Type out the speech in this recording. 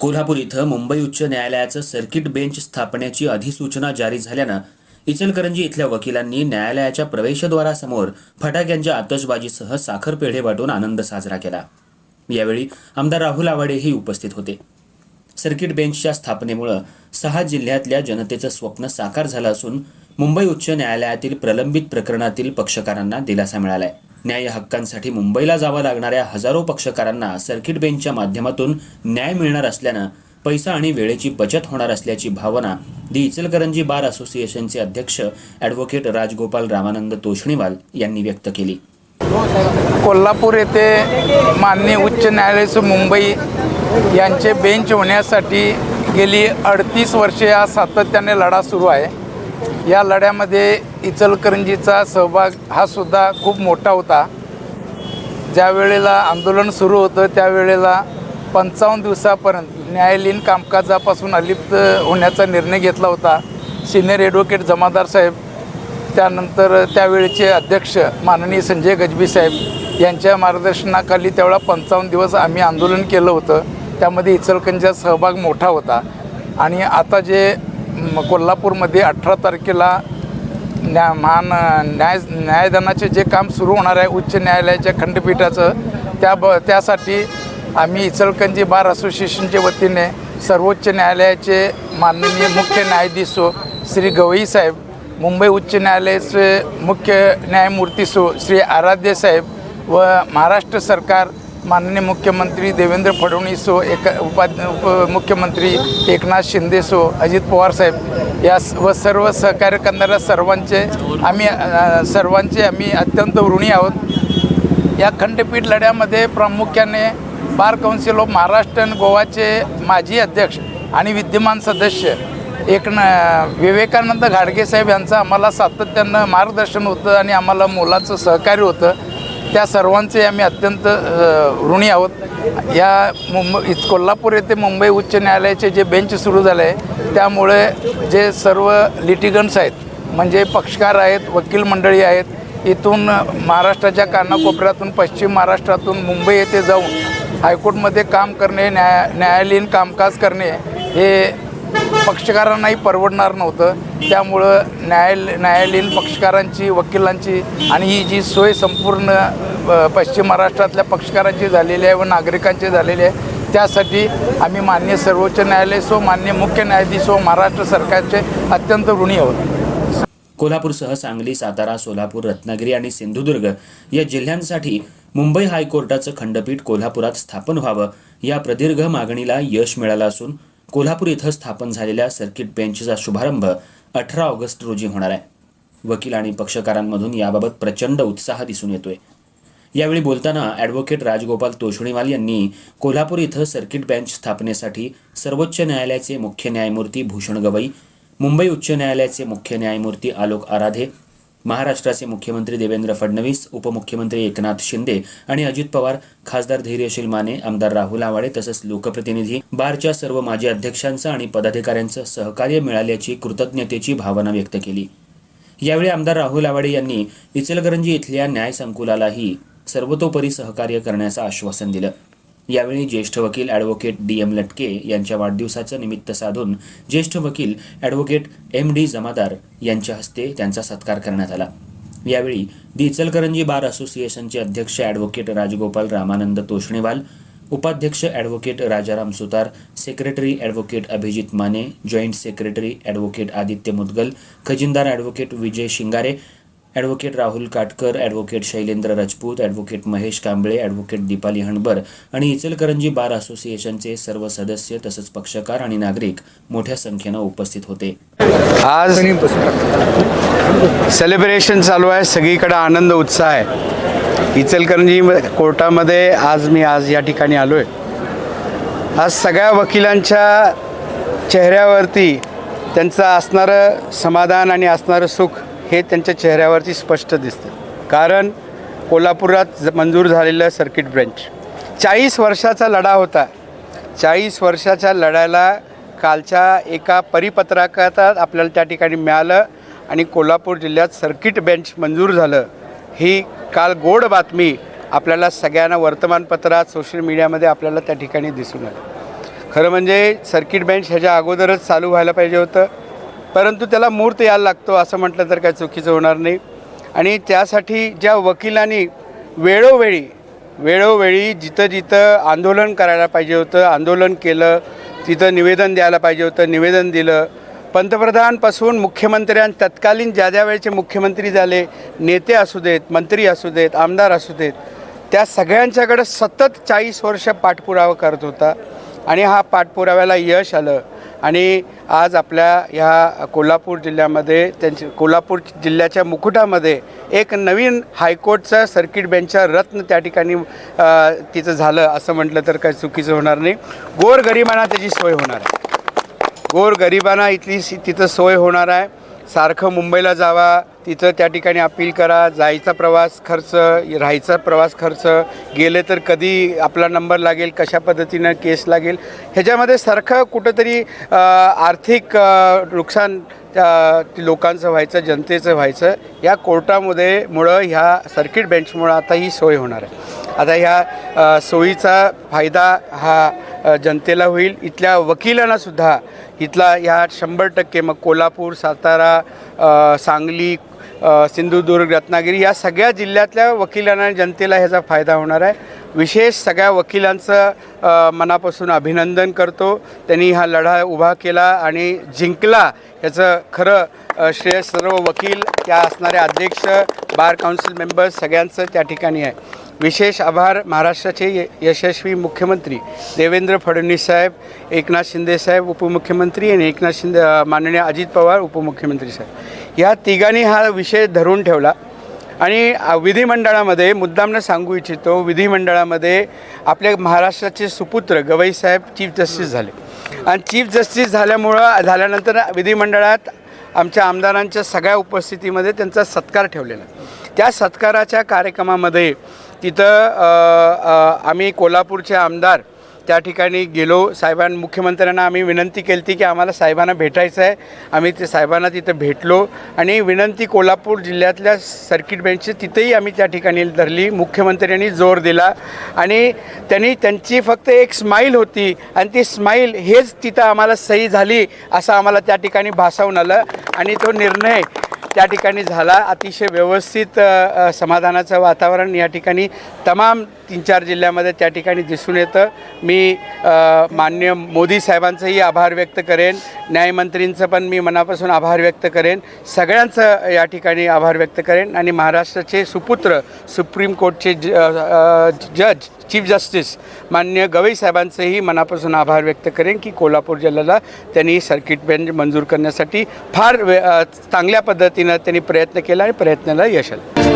कोल्हापूर इथं मुंबई उच्च न्यायालयाचं सर्किट बेंच स्थापनेची अधिसूचना जारी झाल्यानं इचलकरंजी इथल्या वकिलांनी न्यायालयाच्या प्रवेशद्वारासमोर फटाक्यांच्या आतषबाजीसह साखर पेढे वाटून आनंद साजरा केला. यावेळी आमदार राहुल आवाडेही उपस्थित होते. सर्किट बेंचच्या स्थापनेमुळं सहा जिल्ह्यातल्या जनतेचं स्वप्न साकार झालं असून मुंबई उच्च न्यायालयातील प्रलंबित प्रकरणातील पक्षकारांना दिलासा मिळाला आहे न्याय हक्कांसाठी मुंबईला जावं लागणाऱ्या हजारो पक्षकारांना सर्किट बेंचच्या माध्यमातून न्याय मिळणार असल्यानं पैसा आणि वेळेची बचत होणार असल्याची भावना दि इचलकरंजी बार असोसिएशनचे अध्यक्ष ॲडव्होकेट राजगोपाल रामानंद तोषणीवाल यांनी व्यक्त केली. कोल्हापूर येथे माननीय उच्च न्यायालयाचं मुंबई यांचे बेंच होण्यासाठी गेली अडतीस वर्षे हा सातत्याने लढा सुरू आहे. या लढ्यामध्ये इचलकरंजीचा सहभाग हा सुद्धा खूप मोठा होता. ज्या वेळेला आंदोलन सुरू होतं त्यावेळेला पंचावन्न दिवसापर्यंत न्यायालयीन कामकाजापासून अलिप्त होण्याचा निर्णय घेतला होता. सिनियर ॲडव्होकेट जमादार साहेब त्यानंतर त्यावेळेचे अध्यक्ष माननीय संजय गजबी साहेब यांच्या मार्गदर्शनाखाली तेवढा पंचावन्न दिवस आम्ही आंदोलन केलं होतं. त्यामध्ये इचलकरंजीचा सहभाग मोठा होता. आणि आता जे कोल्हापूरमध्ये अठरा तारखेला न्या महान न्याय न्यायदानाचे जे काम सुरू होणार आहे उच्च न्यायालयाच्या खंडपीठाचं त्या ब त्यासाठी आम्ही इचलकंजी बार असोसिएशनच्या वतीने सर्वोच्च न्यायालयाचे माननीय मुख्य न्यायाधीश सो श्री गवई साहेब मुंबई उच्च न्यायालयाचे मुख्य न्यायमूर्ती सो श्री आराध्य साहेब व महाराष्ट्र सरकार माननीय मुख्यमंत्री देवेंद्र फडणवीस सो एक उपाध्य उपमुख्यमंत्री एकनाथ शिंदे सो अजित पवार साहेब या व सर्व सहकार्य करणाऱ्या सर्वांचे आम्ही सर्वांचे आम्ही अत्यंत ऋणी आहोत. या खंडपीठ लढ्यामध्ये प्रामुख्याने बार काउन्सिल ऑफ महाराष्ट्र आणि गोवाचे माजी अध्यक्ष आणि विद्यमान सदस्य एक न विवेकानंद घाडगे साहेब यांचं आम्हाला सातत्यानं मार्गदर्शन होतं आणि आम्हाला मोलाचं सहकार्य होतं. त्या सर्वांचे आम्ही अत्यंत ऋणी आहोत. या मुंबई कोल्हापूर येथे मुंबई उच्च न्यायालयाचे जे बेंच सुरू झाले आहे त्यामुळे जे सर्व लिटिगन्स आहेत म्हणजे पक्षकार आहेत वकील मंडळी आहेत इथून महाराष्ट्राच्या कानाकोपऱ्यातून पश्चिम महाराष्ट्रातून मुंबई येथे जाऊन हायकोर्टमध्ये काम करणे न्याय न्यायालयीन कामकाज करणे हे पक्षकारांनाही परवडणार नव्हतं. त्यामुळं न्यायाल न्यायालयीन पक्षकारांची वकिलांची आणि ही जी सोय संपूर्ण पश्चिम महाराष्ट्रातल्या पक्षकारांची झालेली आहे व नागरिकांची झालेली आहे त्यासाठी आम्ही मान्य सर्वोच्च न्यायालय सो मान्य मुख्य न्यायाधीश व महाराष्ट्र सरकारचे अत्यंत ऋणी आहोत. कोल्हापूरसह सांगली सातारा सोलापूर रत्नागिरी आणि सिंधुदुर्ग या जिल्ह्यांसाठी मुंबई हायकोर्टाचं खंडपीठ कोल्हापुरात स्थापन व्हावं या प्रदीर्घ मागणीला यश मिळालं असून कोल्हापूर इथं स्थापन झालेल्या सर्किट बेंचचा शुभारंभ अठरा ऑगस्ट रोजी होणार आहे. वकील आणि पक्षकारांमधून याबाबत प्रचंड उत्साह दिसून येतोय. यावेळी बोलताना ॲडव्होकेट राजगोपाल तोषणीवाल यांनी कोल्हापूर इथं सर्किट बेंच स्थापनेसाठी सर्वोच्च न्यायालयाचे मुख्य न्यायमूर्ती भूषण गवई मुंबई उच्च न्यायालयाचे मुख्य न्यायमूर्ती आलोक आराधे महाराष्ट्राचे मुख्यमंत्री देवेंद्र फडणवीस उपमुख्यमंत्री एकनाथ शिंदे आणि अजित पवार खासदार धैर्यशील माने आमदार राहुल आवाडे तसंच लोकप्रतिनिधी बारच्या सर्व माजी अध्यक्षांचं आणि पदाधिकाऱ्यांचं सहकार्य मिळाल्याची कृतज्ञतेची भावना व्यक्त केली. यावेळी आमदार राहुल आवाडे यांनी इचलकरंजी इथल्या न्याय संकुलालाही सर्वतोपरी सहकार्य करण्याचं आश्वासन दिलं. यावेळी ज्येष्ठ वकील ॲडव्होकेट डी एम लटके यांच्या वाढदिवसाचं निमित्त साधून ज्येष्ठ वकील ॲडव्होकेट एम डी जमादार यांच्या हस्ते त्यांचा सत्कार करण्यात आला. यावेळी दि इचलकरंजी बार असोसिएशनचे अध्यक्ष ॲडव्होकेट राजगोपाल रामानंद तोषणेवाल उपाध्यक्ष advocate Rajaram Sutar secretary advocate Abhijit Mane joint secretary advocate Aditya Mudgal खजिनदार advocate Vijay Shingare advocate Rahul Katkar advocate Shailendra Rajput advocate Mahesh Kamble advocate Deepali Hanbar आणि इचलकरंजी बार असोसिएशनचे सर्व सदस्य तसंच पक्षकार आणि नागरिक मोठ्या संख्येनं उपस्थित होते. आज सेलिब्रेशन चालू आहे. सगळीकडे आनंद उत्साह आहे. इचलकरंजी म- कोर्टामध्ये आज मी आज या ठिकाणी आलो आहे आज सगळ्या वकिलांच्या चेहऱ्यावरती त्यांचं असणारं समाधान आणि असणारं सुख हे त्यांच्या चेहऱ्यावरती स्पष्ट दिसतं. कारण कोल्हापुरात ज- मंजूर झालेलं सर्किट बेंच चाळीस वर्षाचा लढा होता. चाळीस वर्षाच्या लढ्याला कालच्या एका परिपत्रकात आपल्याला त्या ठिकाणी मिळालं आणि कोल्हापूर जिल्ह्यात सर्किट बेंच मंजूर झालं. ही काल गोड बातमी आपल्याला सगळ्यांना वर्तमानपत्रात सोशल मीडियामध्ये आपल्याला त्या ठिकाणी दिसून आली. खरं म्हणजे सर्किट बेंच ह्याच्या अगोदरच चालू व्हायला पाहिजे होतं. परंतु त्याला मूर्त यायला लागतो असं म्हटलं तर काय चुकीचं होणार नाही. आणि त्यासाठी ज्या वकिलांनी वेळोवेळी वेळोवेळी जिथं जिथं आंदोलन करायला पाहिजे होतं आंदोलन केलं तिथं निवेदन द्यायला पाहिजे होतं निवेदन दिलं पंतप्रधानपासून मुख्यमंत्र्यां तत्कालीन ज्या ज्या वेळेचे मुख्यमंत्री झाले नेते असू देत मंत्री असू देत आमदार असू देत त्या सगळ्यांच्याकडं सतत चाळीस वर्ष पाठपुरावा करत होता. आणि हा पाठपुराव्याला यश आलं. आणि आज आपल्या ह्या कोल्हापूर जिल्ह्यामध्ये त्यांचे कोल्हापूर जिल्ह्याच्या मुकुटामध्ये एक नवीन हायकोर्टचा सर्किट बेंचचा रत्न त्या ठिकाणी तिचं झालं असं म्हटलं तर काही चुकीचं होणार नाही. गोरगरिबांना त्याची सोय होणार आहे. गोरगरिबांना इथली सी- तिथं सोय होणार आहे. सारखं मुंबईला जावा तिथं त्या ठिकाणी अपील करा जायचा प्रवास खर्च राहायचा प्रवास खर्च गेले तर कधी आपला नंबर लागेल कशा पद्धतीनं केस लागेल ह्याच्यामध्ये सारखं कुठंतरी आर्थिक नुकसान लोकांचं व्हायचं जनतेचं व्हायचं या कोर्टामध्ये मुळं ह्या सर्किट बेंचमुळं आता ही सोय होणार आहे. आता ह्या सोयीचा फायदा हा जनतेला होईल. इथल्या वकिलांनासुद्धा इथला ह्या शंभर टक्के मग कोल्हापूर सातारा सांगली सिंधुदुर्ग रत्नागिरी या सगळ्या जिल्ह्यातल्या वकिलांना आणि जनतेला ह्याचा फायदा होणार आहे. विशेष सगळ्या वकिलांचं मनापासून अभिनंदन करतो. त्यांनी हा लढा उभा केला आणि जिंकला याचं खरं श्रेय सर्व वकील त्या असणारे अध्यक्ष बार काउन्सिल मेंबर्स सगळ्यांचं त्या ठिकाणी आहे. विशेष आभार महाराष्ट्राचे य यशस्वी मुख्यमंत्री देवेंद्र फडणवीस साहेब एकनाथ शिंदे साहेब उपमुख्यमंत्री आणि एकनाथ शिंदे माननीय अजित पवार उपमुख्यमंत्री साहेब. या तिघांनी हा विषय धरून ठेवला आणि विधिमंडळामध्ये मुद्दामनं सांगू इच्छितो विधिमंडळामध्ये आपल्या महाराष्ट्राचे सुपुत्र गवई साहेब चीफ जस्टिस झाले. आणि चीफ जस्टिस झाल्यामुळं झाल्यानंतर विधिमंडळात आमच्या आमदारांच्या सगळ्या उपस्थितीमध्ये त्यांचा सत्कार ठेवलेला. त्या सत्काराच्या कार्यक्रमामध्ये तिथं आम्ही कोल्हापूरचे आमदार त्या ठिकाणी गेलो. साहेबां मुख्यमंत्र्यांना आम्ही विनंती केली होती की आम्हाला साहेबांना भेटायचं आहे. आम्ही ते साहेबांना तिथं भेटलो आणि विनंती कोल्हापूर जिल्ह्यातल्या सर्किट बेंचची तिथेही आम्ही त्या ठिकाणी धरली. मुख्यमंत्र्यांनी जोर दिला आणि त्यांनी त्यांची फक्त एक स्माईल होती आणि ती स्माईल हेच तिथं आम्हाला सही झाली असं आम्हाला त्या ठिकाणी भासावून आलं आणि तो निर्णय त्या ठिकाणी झाला. अतिशय व्यवस्थित समाधानाचं वातावरण या ठिकाणी. तमाम तीन चार जिल्ह्यामध्ये त्या ठिकाणी दिसून येतं. मी मान्य मोदी साहेबांचंही आभार व्यक्त करेन. न्यायमंत्रींचं पण मी मनापासून आभार व्यक्त करेन. सगळ्यांचं या ठिकाणी आभार व्यक्त करेन. आणि महाराष्ट्राचे सुपुत्र सुप्रीम कोर्टचे ज जज चीफ जस्टिस मान्य गवई साहेबांचंही मनापासून आभार व्यक्त करेन की कोल्हापूर जिल्ह्याला त्यांनी सर्किट बेंच मंजूर करण्यासाठी फार वे चांगल्या पद्धतीने पद्धतीनं त्यांनी प्रयत्न केला आणि प्रयत्नाला यश आलं.